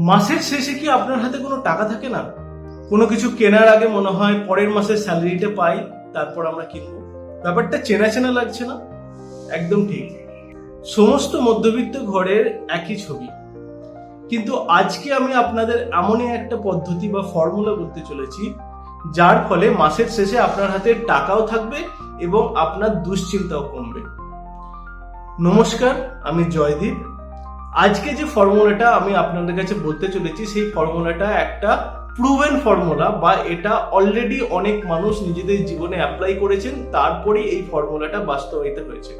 মাসের শেষে কি আপনার হাতে কোনো টাকা থাকে না? কোনো কিছু কেনার আগে মনে হয় পরের মাসের স্যালারিটা পাই, তারপর আমরা কিনবো। ব্যাপারটা চেনা চেনা লাগছে না? একদম ঠিক। সমস্ত মধ্যবিত্ত ঘরের একই ছবি। কিন্তু আজকে আমি আপনাদের এমনই একটা পদ্ধতি বা ফর্মুলা বলতে চলেছি, যার ফলে মাসের শেষে আপনার হাতে টাকাও থাকবে এবং আপনার দুশ্চিন্তাও কমবে। নমস্কার, আমি জয়দীপ। আজকে যে ফর্মুলাটা আমি আপনাদের কাছে বলতে চলেছি, সেই ফর্মুলাটা একটা প্রুভেন ফর্মুলা বা এটা অলরেডি অনেক মানুষ নিজেদের জীবনে অ্যাপ্লাই করেছেন, তারপরেই এই ফর্মুলাটা বাস্তবায়িত হয়েছে।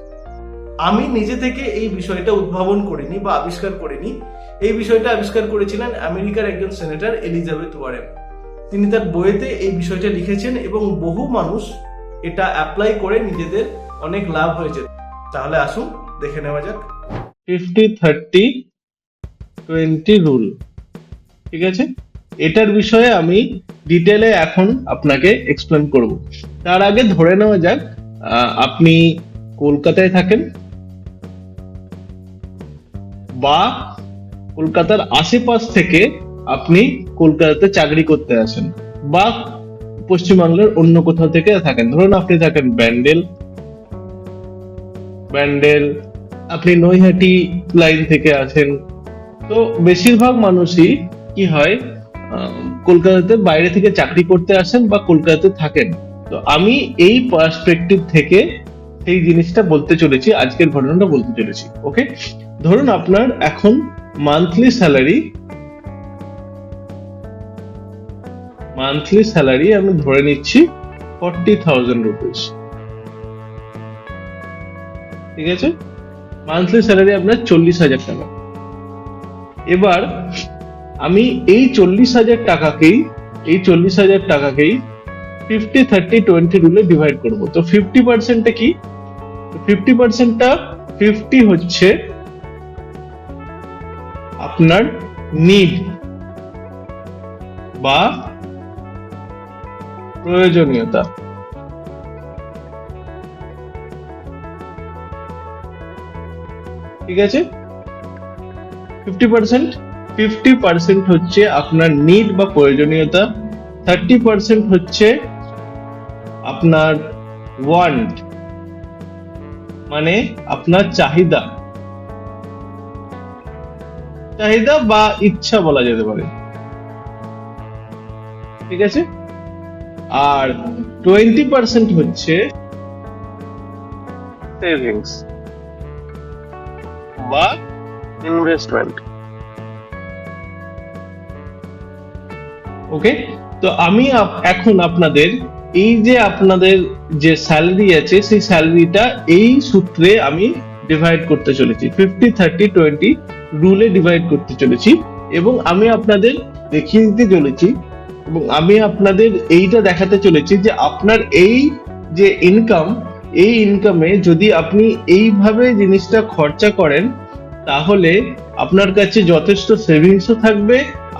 আমি নিজে থেকে এই বিষয়টা উদ্ভাবন করিনি বা আবিষ্কার করিনি। এই বিষয়টা আবিষ্কার করেছিলেন আমেরিকার একজন সেনেটর এলিজাবেথ ওয়ারেন তিনি তার বইয়েতে এই বিষয়টা লিখেছেন এবং বহু মানুষ এটা অ্যাপ্লাই করে নিজেদের অনেক লাভ হয়েছে। তাহলে আসুন, দেখে নেওয়া যাক। ফিফটি থার্টি টোয়েন্টি রুল ঠিক আছে? এটার বিষয়ে আমি ডিটেলে এখন আপনাকে এক্সপ্লেন করব। তার আগে ধরে নেওয়া যাক আপনি কলকাতায় থাকেন বা কলকাতার আশেপাশ থেকে আপনি কলকাতাতে চাকরি করতে আসেন বা পশ্চিমবাংলার অন্য কোথাও থেকে থাকেন। ধরুন আপনি থাকেন ব্যান্ডেল ব্যান্ডেল আপনি নৈহাটি লাইন থেকে আছেন। তো বেশিরভাগ মানুষই কি হয় কলকাতাতে বাইরে থেকে চাকরি করতে আসেন বা কলকাতাতে থাকেন। তো আমি এই পার্সপেক্টিভ থেকে সেই জিনিসটা বলতে চলেছি, আজকের ঘটনাটা বলতে চলেছি ওকে ধরুন আপনার এখন মান্থলি স্যালারি মান্থলি স্যালারি আমি ধরে নিচ্ছি ফর্টি থাউজেন্ড রুপিস ঠিক আছে? মান্থলি স্যালারি আপনার চল্লিশ হাজার টাকা। এবার আমি এই চল্লিশ হাজার টাকাকেই, এই চল্লিশ হাজার টাকাকেই ফিফটি থার্টি টোয়েন্টি রুলে ডিভাইড করব। তো ফিফটি পার্সেন্টটা কি? ফিফটি পার্সেন্টটা ফিফটি হচ্ছে আপনার নিড বা প্রয়োজনীয়তা। ঠিক আছে? ফিফটি পার্সেন্ট ফিফটি পার্সেন্ট হচ্ছে আপনার নিড বা প্রয়োজনীয়তা থার্টি পার্সেন্ট হচ্ছে আপনার ওয়ান্ট মানে আপনার চাহিদা। চাহিদা বা ইচ্ছা বলা যেতে পারে। ঠিক আছে? আর টোয়েন্টি পার্সেন্ট হচ্ছে সেভিংস বা ইনভেস্টমেন্ট ওকে তো আমি এখন আপনাদের এই যে আপনাদের যে স্যালারি আছে সেই স্যালারিটা এই সূত্রে আমি ডিভাইড করতে চলেছি। ফিফটি থার্টি টোয়েন্টি রুলে ডিভাইড করতে চলেছি এবং আমি আপনাদের দেখিয়ে দিতে চলেছি এবং আমি আপনাদের এইটা দেখাতে চলেছি যে আপনার এই যে ইনকাম এই ইনকামে যদি আপনি এইভাবে জিনিসটা খরচা করেন তাহলে আপনার কাছে যথেষ্ট সেভিংসও থাকবে,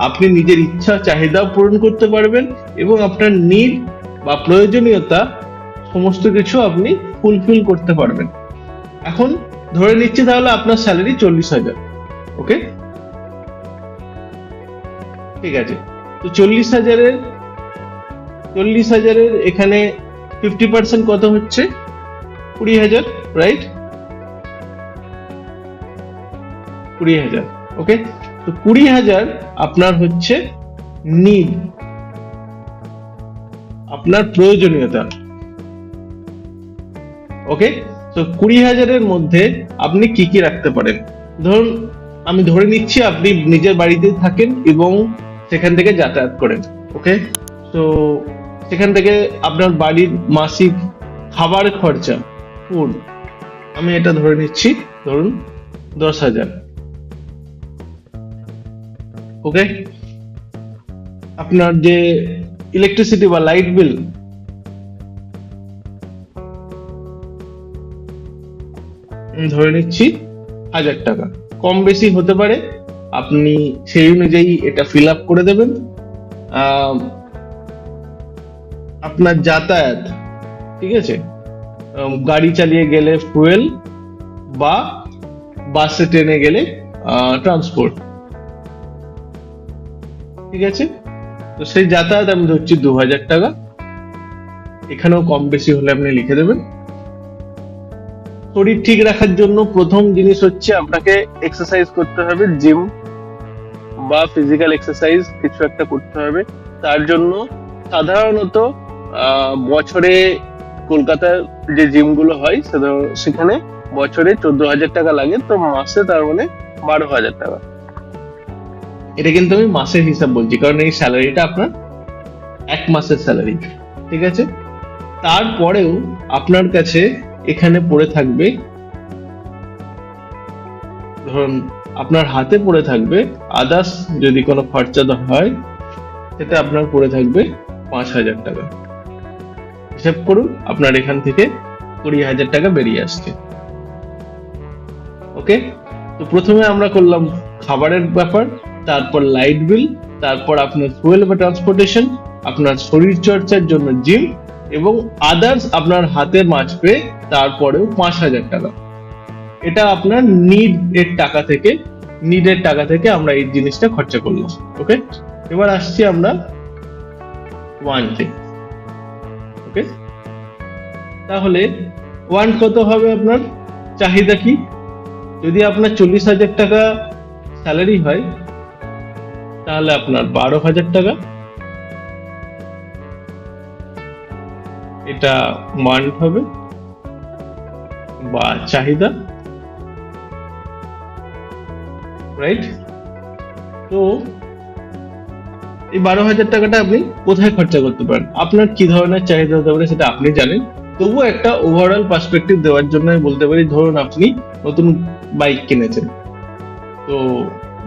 আপনি নিজের ইচ্ছা চাহিদা পূরণ করতে পারবেন এবং আপনার নিড বা প্রয়োজনীয়তা সমস্ত কিছু আপনি ফুলফিল করতে পারবেন। এখন ধরে নিচ্ছি তাহলে আপনার স্যালারি চল্লিশ হাজার ওকে ঠিক আছে, তো চল্লিশ হাজারের চল্লিশ হাজারের এখানে ফিফটি পার্সেন্ট কত হচ্ছে? কুড়ি হাজার রাইট কুড়ি হাজার ওকে তো কুড়ি হাজার আপনার হচ্ছে নিড আপনার প্রয়োজনীয়তা। ওকে তো কুড়ি হাজারের মধ্যে আপনি কি কি রাখতে পারেন? ধরুন, আমি ধরে নিচ্ছি আপনি নিজের বাড়িতে থাকেন এবং সেখান থেকে যাতায়াত করেন ওকে তো সেখান থেকে আপনার বাড়ির মাসিক খাবার খরচা ফুড আমি এটা ধরে নিচ্ছি, ধরুন, দশ হাজার। ওকে আপনার যে ইলেকট্রিসিটি বা লাইট বিল ধরে নিচ্ছি হাজার টাকা। কম বেশি হতে পারে, আপনি সেই অনুযায়ী এটা ফিল আপ করে দেবেন। আপনার যাতায়াত, ঠিক আছে? গাড়ি চালিয়ে গেলে ফুয়েল বা বাসে ট্রেনে গেলে ট্রান্সপোর্ট ঠিক আছে? তো সেই যাতায়াত আমি ধরছি দু হাজার টাকা। এখানেও কম বেশি হলে আপনি লিখে দেবেন। শরীর ঠিক রাখার জন্য প্রথম জিনিস হচ্ছে আপনাকে এক্সারসাইজ করতে হবে জিম বা ফিজিক্যাল এক্সারসাইজ কিছু একটা করতে হবে। তার জন্য সাধারণত বছরে কলকাতার যে জিমগুলো হয় সেখানে বছরে চোদ্দ হাজার টাকা লাগে। তো মাসে তার মানে বারো হাজার টাকা। এটা কিন্তু আমি মাসের হিসাব বলছি, কারণ এই স্যালারিটা আপনার এক মাসের স্যালারি, ঠিক আছে? তারপরেও আপনার কাছে এখানে পড়ে থাকবে, ধরুন, আপনার হাতে পড়ে থাকবে আদার্স যদি কোনো খরচা হয়, সেটা আপনার পড়ে থাকবে পাঁচ হাজার টাকা। হিসাব করুন, আপনার এখান থেকে কুড়ি হাজার টাকা বেরিয়ে আসছে। ওকে? তো প্রথমে আমরা করলাম খাবারের ব্যাপার তারপর লাইট বিল তারপর আপনার ফুয়েল বা ট্রান্সপোর্টেশন আপনার শরীর চর্চার জন্য জিম এবং আদার্স আপনার হাতে মাছবে তারপরেও পাঁচ হাজার টাকা। এটা আপনার নিড এর টাকা থেকে নিডের টাকা থেকে আমরা এই জিনিসটা খরচা করলাম ওকে এবার আসছি আমরা ওয়ানটে ওকে তাহলে ওয়ান কত হবে আপনার? চাহিদা কি? যদি আপনার চল্লিশ হাজার টাকা স্যালারি হয় তাহলে আপনার বারো হাজার টাকা। এটা মান্ট হবে বা চাহিদা। রাইট তো এই বারো হাজার টাকাটা আপনি কোথায় খরচা করতে পারেন? আপনার কি ধরনের চাহিদা হতে পারে সেটা আপনি জানেন। তবুও একটা ওভারঅল পার্সপেক্টিভ দেওয়ার জন্য বলতে পারি, ধরুন আপনি নতুন বাইক কিনেছেন। তো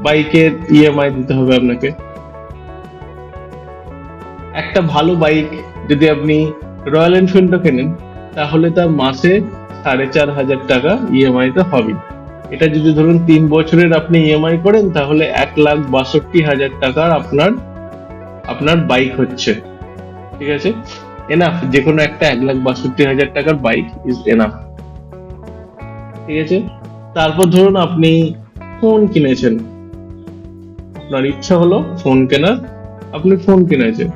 বাইকের ইএমআই দিতে হবে আপনাকে। একটা ভালো বাইক যদি আপনি রয়্যাল এনফিল্ডও কেনেন, তাহলে তার মাসে সাড়ে চার হাজার টাকা ইএমআই তে হবে। এটা যদি ধরুন তিন বছরের আপনি ইএমআই করেন, তাহলে এক লাখ বাষট্টি হাজার টাকার আপনার আপনার বাইক হচ্ছে। ঠিক আছে? এনাফ যে কোনো একটা এক লাখ বাষট্টি হাজার টাকার বাইক ইজ এনাফ ঠিক আছে? তারপর ধরুন আপনি ফোন কিনেছেন। আপনার ইচ্ছা হলো ফোন কেনার, আপনি ফোন কিনেছেন।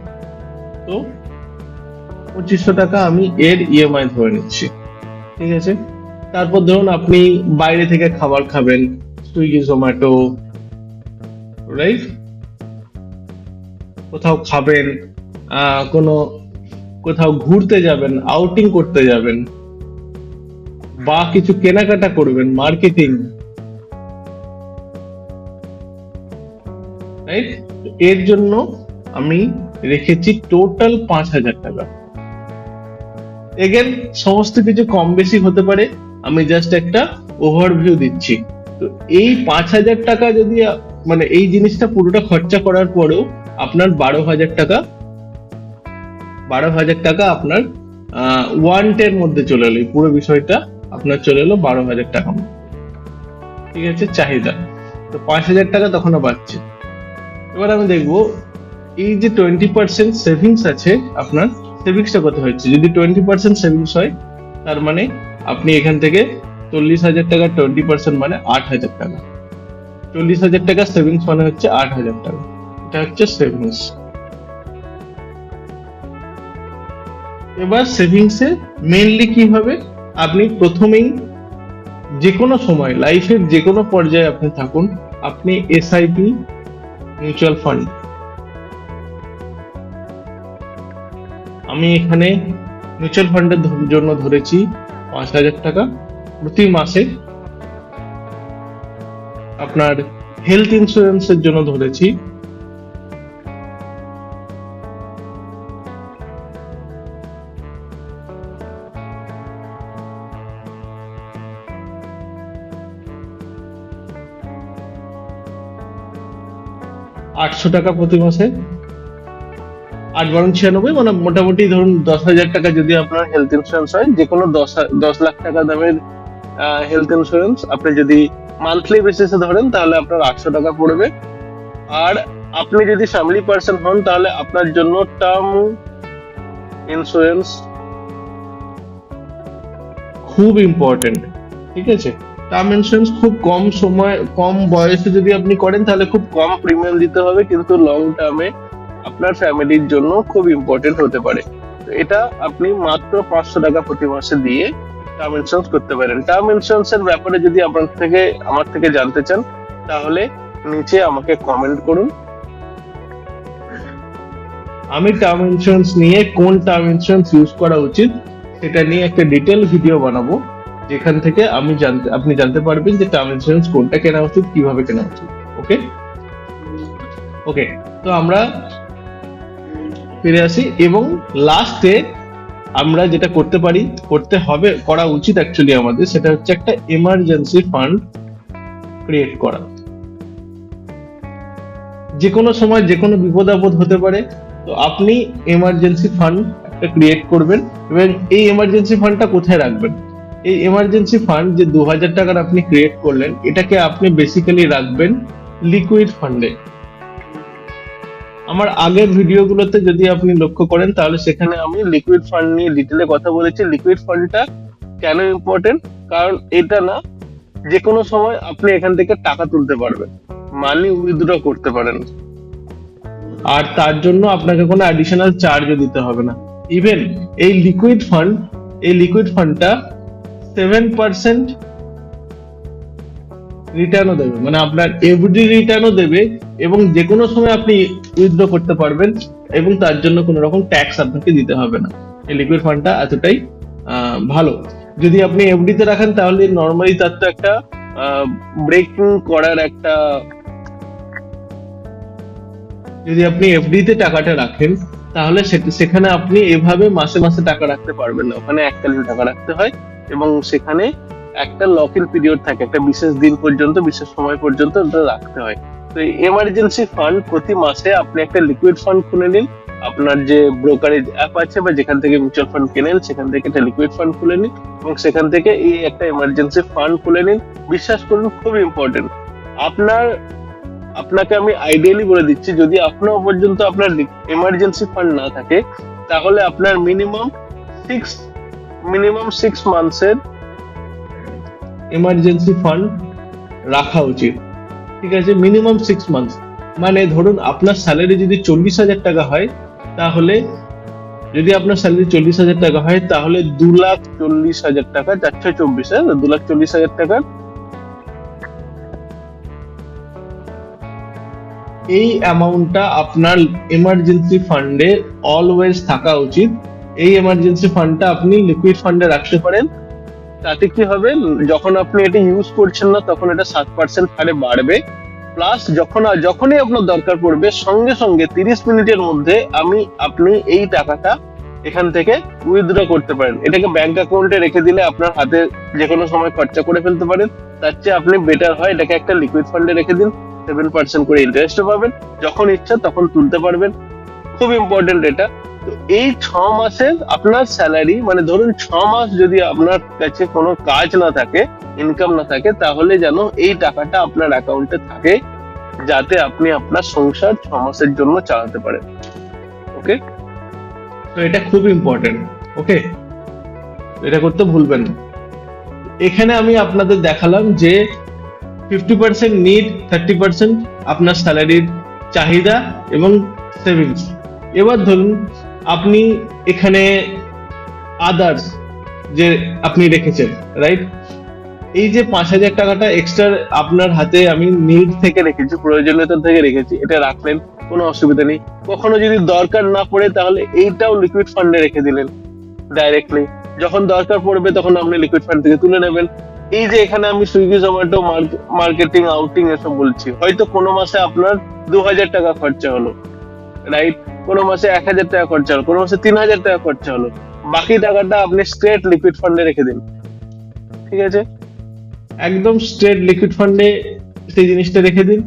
তো পঁচিশশো টাকা আমি এর ইএমআই ধরে নিচ্ছি। ঠিক আছে? তারপর ধরুন আপনি বাইরে থেকে খাবার খাবেন, সুইগি, জোম্যাটো রাইট কোথাও খাবেন কোনো, কোথাও ঘুরতে যাবেন আউটিং করতে যাবেন, বা কিছু কেনাকাটা করবেন মার্কেটিং রাইট এর জন্য আমি রেখেছি টোটাল পাঁচ হাজার টাকা। এগেন সমস্ত কিছু কম বেশি হতে পারে, আমি জাস্ট একটা ওভারভিউ দিচ্ছি। তো এই পাঁচ হাজার টাকা যদি মানে এই জিনিসটা পুরোটা খরচা করার পরেও আপনার বারো হাজার টাকা বারো হাজার টাকা আপনার ওয়ান্টের মধ্যে চলে এলো। পুরো বিষয়টা আপনার চলে এলো বারো হাজার টাকা। ঠিক আছে, চাহিদা। তো পাঁচ হাজার টাকা তখনও বাড়ছে। এবার আমি দেখব, এই যে টোয়েন্টি পার্সেন্ট সেভিংস আছে আপনার সেভিংসটা কত হচ্ছে যদি টোয়েন্টি পার্সেন্ট সেভিংস হয়, তার মানে আপনি এখান থেকে চল্লিশ হাজার টাকা টোয়েন্টি পার্সেন্ট মানে আট হাজার টাকা। চল্লিশ হাজার টাকা সেভিংস মানে হচ্ছে আট হাজার টাকা। এটা হচ্ছে সেভিংস এবার সেভিংসে মেইনলি কি হবে? আপনি প্রথমেই যে কোনো সময় লাইফের যে কোনো পর্যায়ে আপনি থাকুন, আপনি এসআইপি মিউচুয়াল ফান্ড আমি এখানে মিউচুয়াল ফান্ডের জন্য ধরেছি পাঁচ হাজার টাকা। প্রতি মাসে আপনার হেলথ ইন্স্যুরেন্সের জন্য ধরেছি আটশো টাকা প্রতি মাসে? আট বারো ছিয়ানব্বই মানে মোটামুটি ধরুন দশ হাজার টাকা যদি আপনার হেলথ ইন্স্যুরেন্স হয় যে কোনো দশ দশ লাখ টাকা দামের হেলথ ইন্স্যুরেন্স আপনি যদি মান্থলি বেসিসে ধরেন, তাহলে আপনার আটশো টাকা পড়বে। আর আপনি যদি ফ্যামিলি পার্সন হন, তাহলে আপনার জন্য টার্ম ইন্স্যুরেন্স খুব ইম্পর্টেন্ট ঠিক আছে? টার্ম খুব কম সময়, কম বয়সে যদি আপনি করেন, তাহলে খুব কম প্রিমিয়াম দিতে হবে, কিন্তু লং টার্মে আপনার ফ্যামিলির জন্য খুব ইম্পর্টেন্ট হতে পারে। এটা আপনি মাত্র পাঁচশো টাকা প্রতি মাসে দিয়ে টার্ম ইন্স্যুরেন্স করতে পারেন। টার্ম ইন্স্যুরেন্স এর ব্যাপারে যদি আপনার থেকে, আমার থেকে জানতে চান, তাহলে নিচে আমাকে কমেন্ট করুন। আমি টার্ম ইন্স্যুরেন্স নিয়ে কোন টার্ম ইন্স্যুরেন্স ইউজ করা উচিত, সেটা নিয়ে একটা ডিটেল ভিডিও বানাবো। যেখান থেকে আমি জানতে, আপনি জানতে পারবেন যে টার্ম ইন্স্যুরেন্স কোনটা কেনা উচিত, কীভাবে কেনা উচিত ওকে ওকে তো আমরা ফিরে আসি এবং লাস্টে আমরা যেটা করতে পারি, করতে হবে, করা উচিত অ্যাকচুয়ালি আমাদের, সেটা হচ্ছে একটা এমার্জেন্সি ফান্ড ক্রিয়েট করা। যে কোনো সময় যে কোনো বিপদ আপদ হতে পারে, তো আপনি এমার্জেন্সি ফান্ড একটা ক্রিয়েট করবেন এবং এই এমার্জেন্সি ফান্ডটা কোথায় রাখবেন? এই এমার্জেন্সি ফান্ড যে দু হাজার টাকার আপনি ক্রিয়েট করলেন, এটাকে আপনি বেসিক্যালি রাখবেন লিকুইড ফান্ডে আমার আগের ভিডিওগুলোতে যদি আপনি লক্ষ্য করেন, তাহলে সেখানে আমি লিকুইড ফান্ড নিয়ে ডিটেলে কথা বলেছি। লিকুইড ফান্ডটা কেন ইম্পর্টেন্ট কারণ এটা না যে কোনো সময় আপনি এখান থেকে টাকা তুলতে পারবেন। মানি উইথড্র করতে পারেন। আর তার জন্য আপনাকে কোনো অ্যাডিশনাল চার্জও দিতে হবে না। ইভেন এই লিকুইড ফান্ড এই লিকুইড ফান্ডটা সেভেন পার্সেন্ট রিটার্নও দেবে। মানে আপনার এফডি রিটার্নও দেবে এবং যে কোনো সময় আপনি উইথড্র করতে পারবেন এবং তার জন্য কোনো রকম ট্যাক্স আপনাকে দিতে হবে না। এই লিকুইড ফান্ডটা এতটাই ভালো। যদি আপনি এফডি তে রাখেন তাহলে নর্মালি তার তো একটা ব্রেকিং করার একটা যদি আপনি এফডি তে টাকাটা রাখেন, তাহলে সেখানে আপনি এভাবে মাসে মাসে টাকা রাখতে পারবেন না। ওখানে এককালীন টাকা রাখতে হয়। এবং সেখানে একটা লক ইন পিরিয়ড থাকে, একটা বিশেষ দিন পর্যন্ত, বিশেষ সময় পর্যন্ত ওটা রাখতে হয়। তো এমার্জেন্সি ফান্ড প্রতি মাসে আপনি একটা লিকুইড ফান্ড খুলে নিন। আপনার যে ব্রোকারেজ অ্যাপ আছে বা যেখান থেকে মিউচুয়াল ফান্ড কেনেন, সেখান থেকে একটা লিকুইড ফান্ড খুলে নিন এবং সেখান থেকে এই একটা এমার্জেন্সি ফান্ড খুলে নিন। বিশ্বাস করুন, খুব ইম্পর্টেন্ট আপনার, আপনাকে আমি আইডিয়ালি বলে দিচ্ছি, যদি এখনও পর্যন্ত আপনার এমার্জেন্সি ফান্ড না থাকে, তাহলে আপনার মিনিমাম সিক্স মিনিমাম সিক্স মান্থসের এমার্জেন্সি ফান্ড রাখা উচিত। ঠিক আছে মিনিমাম সিক্স মান্থস মানে ধরুন, আপনার স্যালারি যদি চল্লিশ হাজার টাকা হয়, তাহলে যদি আপনার স্যালারি চল্লিশ হাজার টাকা হয়, তাহলে দু লাখ চল্লিশ হাজার টাকা চারশো চব্বিশ দু লাখ চল্লিশ হাজার টাকার এই অ্যামাউন্টটা আপনার এমার্জেন্সি ফান্ডে অলওয়েজ থাকা উচিত। এই এমার্জেন্সি ফান্ডটা আপনি লিকুইড ফান্ডে রাখতে পারেন। তাতে কি হবে? যখন আপনি এটা ইউজ করছেন না, তখন এটা সাত পার্সেন্ট হারে বাড়বে। প্লাস যখন, যখনই আপনার দরকার পড়বে, সঙ্গে সঙ্গে তিরিশ মিনিটের মধ্যে আমি, আপনি এই টাকাটা এখান থেকে উইথড্র করতে পারেন। এটাকে ব্যাংক অ্যাকাউন্টে রেখে দিলে আপনার হাতে যে কোনো সময় খরচা করে ফেলতে পারেন। তার চেয়ে আপনি বেটার হয় এটাকে একটা লিকুইড ফান্ডে রেখে দিন। সেভেন পার্সেন্ট করে ইন্টারেস্ট পাবেন। যখন ইচ্ছা তখন তুলতে পারবেন। খুব ইম্পর্টেন্ট এটা। এই ছ মাসের আপনার স্যালারি মানে ধরুন ছ মাস যদি আপনার কাছে কোনো কাজ না থাকে ইনকাম না থাকে, তাহলে যেন এই টাকাটা আপনার অ্যাকাউন্টে থাকে, যাতে আপনি আপনার সংসার ছ মাসের জন্য চালাতে পারেন। ওকে তো এটা খুব ইম্পর্টেন্ট ওকে এটা করতে ভুলবেন না। এখানে আমি আপনাদের দেখালাম যে fifty percent need thirty percent আপনার স্যালারির চাহিদা এবং সেভিংস এবার ধরুন আপনি এখানে আদার্স যে আপনি রেখেছেন রাইট এই যে পাঁচ হাজার টাকাটা এক্সট্রা আপনার হাতে আমি নিড থেকে রেখেছি, প্রয়োজনীয়তা থেকে রেখেছি, এটা রাখলেন, কোনো অসুবিধা নেই। কখনো যদি দরকার না পড়ে, তাহলে এইটাও লিকুইড ফান্ডে রেখে দিলেন ডাইরেক্টলি যখন দরকার পড়বে, তখন আপনি লিকুইড ফান্ড থেকে তুলে নেবেন। এই যে এখানে আমি সুইগি, জোম্যাটো মার্কেটিং আউটিং এসব বলছি, হয়তো কোনো মাসে আপনার দু হাজার টাকা খরচা হলো। রাইট কোনো মাসে এক হাজার টাকা খরচা হলো, কোনো মাসে তিন হাজার টাকা খরচা হলো। বাকি টাকাটা আপনি স্ট্রেট লিকুইড ফান্ডে রেখে দিন। ঠিক আছে? একদম স্ট্রেট লিকুইড ফান্ডে সেই জিনিসটা রেখে দিন।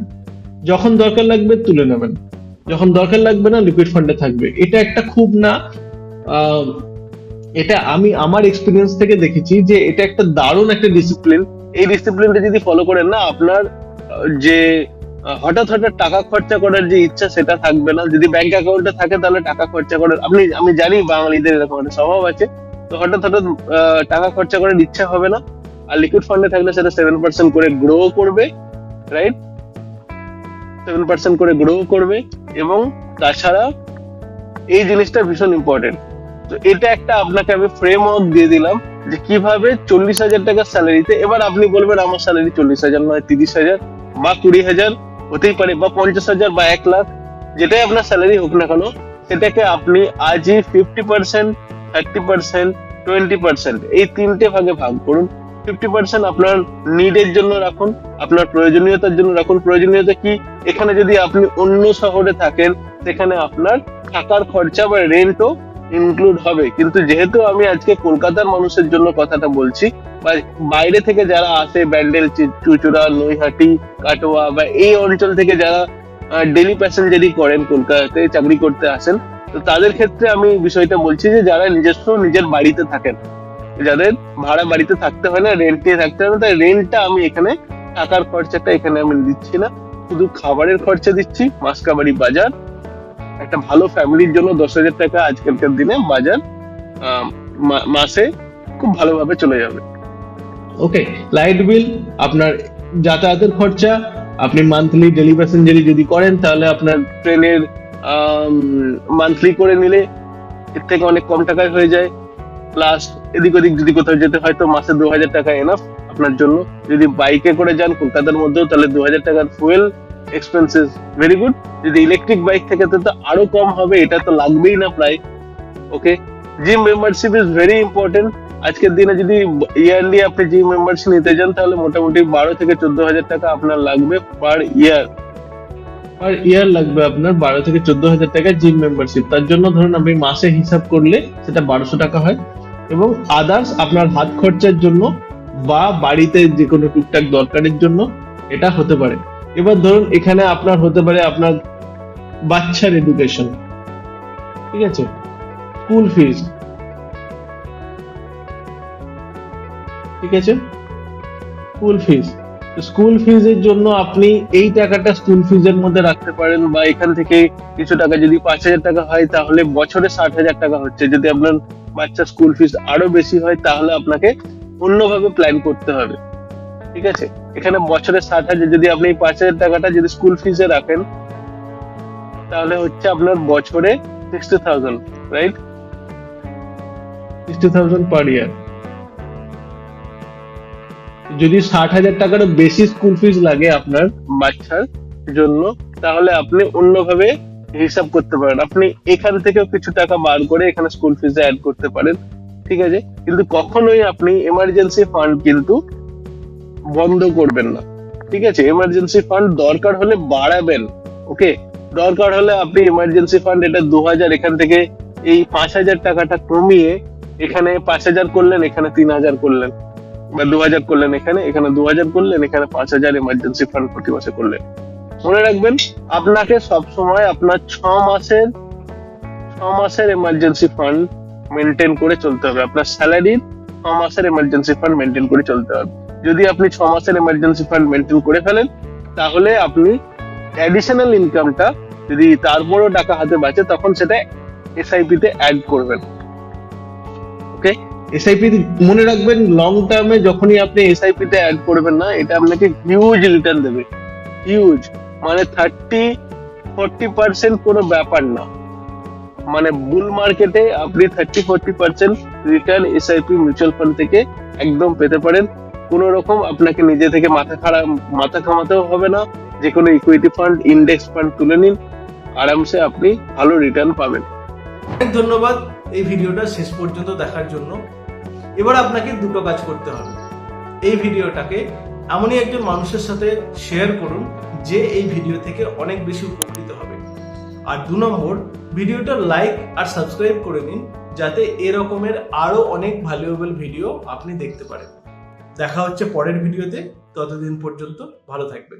যখন দরকার লাগবে তুলে নেবেন। যখন দরকার লাগবে না লিকুইড ফান্ডে থাকবে। এটা একটা খুব না এটা আমি আমার এক্সপিরিয়েন্স থেকে দেখেছি যে এটা একটা দারুণ একটা ডিসিপ্লিন এই ডিসিপ্লিনটা যদি ফলো করেন না, আপনার যে হঠাৎ হঠাৎ টাকা খরচা করার যে ইচ্ছা সেটা থাকবে না। যদি ব্যাংক অ্যাকাউন্টে থাকে তাহলে টাকা খরচা করার আপনি, আমি জানি বাঙালিদের এরকম একটা স্বভাব আছে। তো হঠাৎ হঠাৎ টাকা খরচা করার ইচ্ছা হবে না। আর লিকুইড ফান্ডে থাকলে সেটা সেভেন পার্সেন্ট করে গ্রো করবে রাইট সেভেন পার্সেন্ট করে গ্রো করবে এবং তাছাড়া এই জিনিসটা ভীষণ ইম্পর্টেন্ট তো এটা একটা আপনাকে আমি ফ্রেমওয়ার্ক দিয়ে দিলাম যে কীভাবে চল্লিশ হাজার টাকার স্যালারিতে এবার আপনি বলবেন আমার স্যালারি চল্লিশ হাজার নয়, তিরিশ হাজার বা কুড়ি হাজার। হতেই পারে বা পঞ্চাশ হাজার বা এক লাখ, যেটাই আপনার স্যালারি হোক না কেন, সেটাকে আপনি আজই fifty percent thirty percent twenty percent এই তিনটে ভাগে ভাগ করুন। ফিফটি পার্সেন্ট আপনার নিডের জন্য রাখুন, আপনার প্রয়োজনীয়তার জন্য রাখুন। প্রয়োজনীয়তা কি? এখানে যদি আপনি অন্য শহরে থাকেন, সেখানে আপনার থাকার খরচা বা রেন্টও ইনক্লুড হবে। কিন্তু যেহেতু আমি আজকে কলকাতার মানুষের জন্য কথাটা বলছি, বা বাইরে থেকে যারা আসে, ব্যান্ডেল চুচুড়া, নৈহাটি, কাটোয়া, বা এই অঞ্চল থেকে যারা ডেলি প্যাসেঞ্জারি করেন, কলকাতাতে চাকরি করতে আসেন, তো তাদের ক্ষেত্রে আমি বিষয়টা বলছি যে, যারা নিজস্ব নিজের বাড়িতে থাকেন, যাদের ভাড়া বাড়িতে থাকতে হয় না রেন্ট নিয়ে থাকতে হয় না, তাই রেন্টটা আমি এখানে টাকার খরচাটা এখানে আমি দিচ্ছি না। শুধু খাবারের খরচা দিচ্ছি মাসকাবাড়ি বাজার একটা ভালো ফ্যামিলির জন্য দশ হাজার টাকা আজকালকার দিনে বাজার মাসে খুব ভালোভাবে চলে যাবে। ওকে লাইট বিল আপনার যাতায়াতের খরচা, আপনি মান্থলি ডেলি প্যাসেঞ্জারি যদি করেন, তাহলে আপনার ট্রেনের মান্থলি করে নিলে এর থেকে অনেক কম টাকায় হয়ে যায়। প্লাস এদিক ওদিক যদি কোথাও যেতে হয়, তো মাসে দু হাজার টাকা এনাফ আপনার জন্য। যদি বাইকে করে যান, কলকাতার মধ্যেও তাহলে দু হাজার টাকার ফুয়েল এক্সপেন্সেস ভেরি গুড যদি ইলেকট্রিক বাইক থাকে তো আরও কম হবে, এটা তো লাগবেই না প্রায় okay gym membership is very important আজকের দিনে যদি ইয়ারলি আপনি জিম মেম্বারশিপ নিতে তাহলে মোটামুটি বারো থেকে চোদ্দ হাজার টাকা আপনার লাগবে পার ইয়ার পার ইয়ার লাগবে আপনার বারো থেকে চোদ্দ হাজার টাকা জিম মেম্বারশিপ তার জন্য ধরুন আপনি মাসে হিসাব করলে সেটা বারোশো টাকা হয় এবং আদার্স আপনার হাত খরচার জন্য বা বাড়িতে যে কোনো টুকটাক দরকারের জন্য এটা হতে পারে। এবার ধরুন এখানে আপনার হতে পারে আপনার বাচ্চার এডুকেশন ঠিক আছে? স্কুল ফিজ ঠিক আছে? স্কুল ফিস স্কুল ফিজের জন্য আপনি এই টাকাটা স্কুল ফিজের মধ্যে রাখতে পারেন বা এখান থেকে কিছু টাকা, যদি পাঁচ হাজার টাকা হয় তাহলে বছরে ষাট হাজার টাকা হচ্ছে। যদি আপনার বাচ্চার স্কুল ফিজ আরও বেশি হয় তাহলে আপনাকে অন্যভাবে প্ল্যান করতে হবে। ঠিক আছে? এখানে বছরে ষাট হাজার যদি আপনি পাঁচ হাজার টাকাটা যদি স্কুল ফিসে রাখেন তাহলে হচ্ছে আপনার বছরে sixty thousand right sixty thousand per year যদি ষাট হাজার টাকারও বেশি স্কুল ফিস লাগে আপনার বাচ্চার জন্য তাহলে আপনি অন্যভাবে হিসাব করতে পারেন। আপনি এখান থেকেও কিছু টাকা বার করে এখানে স্কুল ফিসে অ্যাড করতে পারেন ঠিক আছে? কিন্তু কখনোই আপনি এমার্জেন্সি ফান্ড কিন্তু বন্ধ করবেন না। ঠিক আছে? এমার্জেন্সি ফান্ড দরকার হলে বাড়াবেন ওকে দরকার হলে আপনি এমার্জেন্সি ফান্ড এটা দু হাজার এখান থেকে এই পাঁচ হাজার টাকাটা কমিয়ে এখানে পাঁচ হাজার করলেন, এখানে তিন হাজার করলেন, বা দু হাজার করলেন এখানে এখানে দু হাজার করলেন, এখানে পাঁচ হাজার এমার্জেন্সি ফান্ড প্রতি মাসে করলেন। মনে রাখবেন, আপনাকে সব সময় আপনার ছ মাসের ছ মাসের এমার্জেন্সি ফান্ড মেনটেন করে চলতে হবে। আপনার স্যালারির ছ মাসের এমার্জেন্সি ফান্ড মেনটেন করে চলতে হবে। যদি আপনি ছ মাসের এমার্জেন্সি ফান্ড মেনটেন করে ফেলেন, তাহলে আপনি অ্যাডিশনাল ইনকামটা যদি তারপরও টাকা হাতে বাঁচে, তখন সেটা এসআইপি তে অ্যাড করবেন। ওকে এসআইপি মনে রাখবেন লং টার্মে যখনই আপনি এসআইপি তে অ্যাড করবেন না, এটা আপনাকে হিউজ রিটার্ন দেবে। হিউজ মানে থার্টি ফোরটি পার্সেন্ট কোনো ব্যাপার না। মানে বুল মার্কেটে আপনি thirty forty percent return SIP mutual fund থেকে একদম পেতে পারেন। কোনো রকম আপনাকে নিজে থেকে মাথা খারাপ মাথা ঘামাতেও হবে না। যে কোনো ইকুইটি ফান্ড ইন্ডেক্স ফান্ড তুলে নিন। আরামসে আপনি ভালো রিটার্ন পাবেন। অনেক ধন্যবাদ এই ভিডিওটা শেষ পর্যন্ত দেখার জন্য। এবার আপনাকে দুটো কাজ করতে হবে। এই ভিডিওটাকে এমনই একজন মানুষের সাথে শেয়ার করুন, যে এই ভিডিও থেকে অনেক বেশি উপকৃত হবে। আর দু নম্বর, ভিডিওটা লাইক আর সাবস্ক্রাইব করে নিন, যাতে এরকমের আরও অনেক ভ্যালুয়েবল ভিডিও আপনি দেখতে পারেন। দেখা হচ্ছে পরের ভিডিওতে। ততদিন পর্যন্ত ভালো থাকবেন।